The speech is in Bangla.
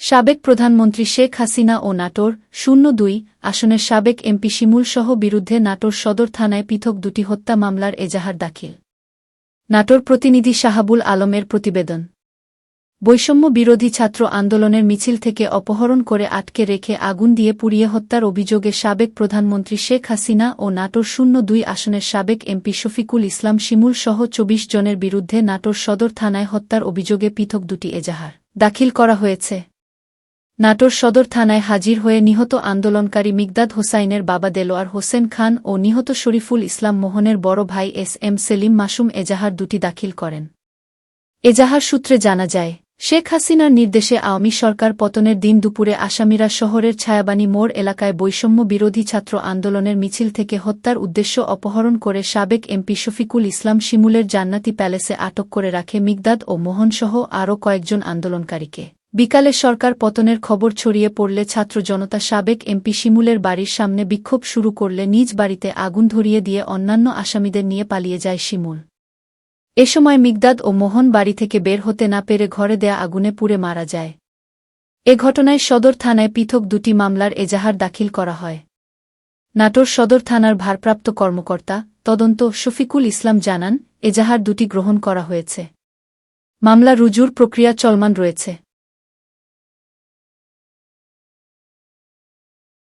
সাবেক প্রধানমন্ত্রী শেখ হাসিনা ও নাটোর শূন্য দুই আসনের সাবেক এমপি শিমুল সহ বিরুদ্ধে নাটোর সদর থানায় পৃথক দুটি হত্যা মামলার এজাহার দাখিল। নাটোর প্রতিনিধি শাহাবুল আলমের প্রতিবেদন। বৈষম্য বিরোধী ছাত্র আন্দোলনের মিছিল থেকে অপহরণ করে আটকে রেখে আগুন দিয়ে পুড়িয়ে হত্যার অভিযোগে সাবেক প্রধানমন্ত্রী শেখ হাসিনা ও নাটোর শূন্য দুই আসনের সাবেক এমপি শফিকুল ইসলাম শিমুল সহ চব্বিশ জনের বিরুদ্ধে নাটোর সদর থানায় হত্যার অভিযোগে পৃথক দুটি এজাহার দাখিল করা হয়েছে। নাটোর সদর থানায় হাজির হয়ে নিহত আন্দোলনকারী মিগদাদ হোসাইনের বাবা দেলোয়ার হোসেন খান ও নিহত শরীফুল ইসলাম মোহনের বড় ভাই এস এম সেলিম মাসুম এজাহার দুটি দাখিল করেন। এজাহার সূত্রে জানা যায়, শেখ হাসিনার নির্দেশে আওয়ামী সরকার পতনের দিন দুপুরে আসামিরা শহরের ছায়াবানী মোড় এলাকায় বৈষম্য বিরোধী ছাত্র আন্দোলনের মিছিল থেকে হত্যার উদ্দেশ্য অপহরণ করে সাবেক এমপি শফিকুল ইসলাম শিমুলের জান্নাতি প্যালেসে আটক করে রাখে মিগদাদ ও মোহনসহ আরও কয়েকজন আন্দোলনকারীকে। বিকালে সরকার পতনের খবর ছড়িয়ে পড়লে ছাত্র জনতা সাবেক এমপি শিমুলের বাড়ির সামনে বিক্ষোভ শুরু করলে নিজ বাড়িতে আগুন ধরিয়ে দিয়ে অন্যান্য আসামিদের নিয়ে পালিয়ে যায় শিমুল। এ সময় মিগদাদ ও মোহন বাড়ি থেকে বের হতে না পেরে ঘরে দেয়া আগুনে পুড়ে মারা যায়। এ ঘটনায় সদর থানায় পৃথক দুটি মামলার এজাহার দাখিল করা হয়। নাটোর সদর থানার ভারপ্রাপ্ত কর্মকর্তা তদন্ত শফিকুল ইসলাম জানান, এজাহার দুটি গ্রহণ করা হয়েছে। মামলা রুজুর প্রক্রিয়া চলমান রয়েছে।